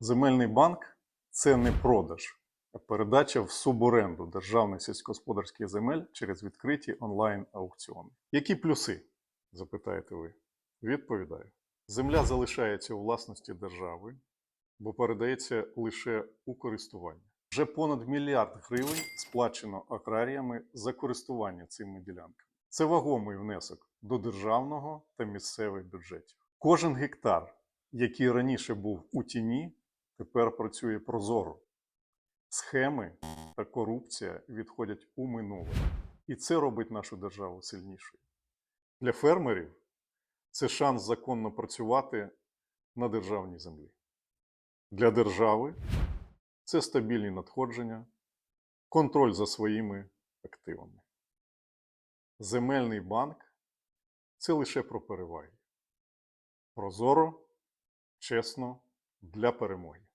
Земельний банк це не продаж, а передача в суборенду державних сільськогосподарських земель через відкриті онлайн-аукціони. Які плюси? запитаєте ви. Відповідаю. Земля залишається у власності держави, бо передається лише у користування. Вже понад мільярд гривень сплачено аграріями за користування цими ділянками. Це вагомий внесок до державного та місцевих бюджетів. Кожен гектар, який раніше був у тіні, тепер працює прозоро. Схеми та корупція відходять у минуле. І це робить нашу державу сильнішою. Для фермерів це шанс законно працювати на державній землі. Для держави це стабільні надходження, контроль за своїми активами. Земельний банк це лише про переваги. Прозоро, чесно, для перемоги.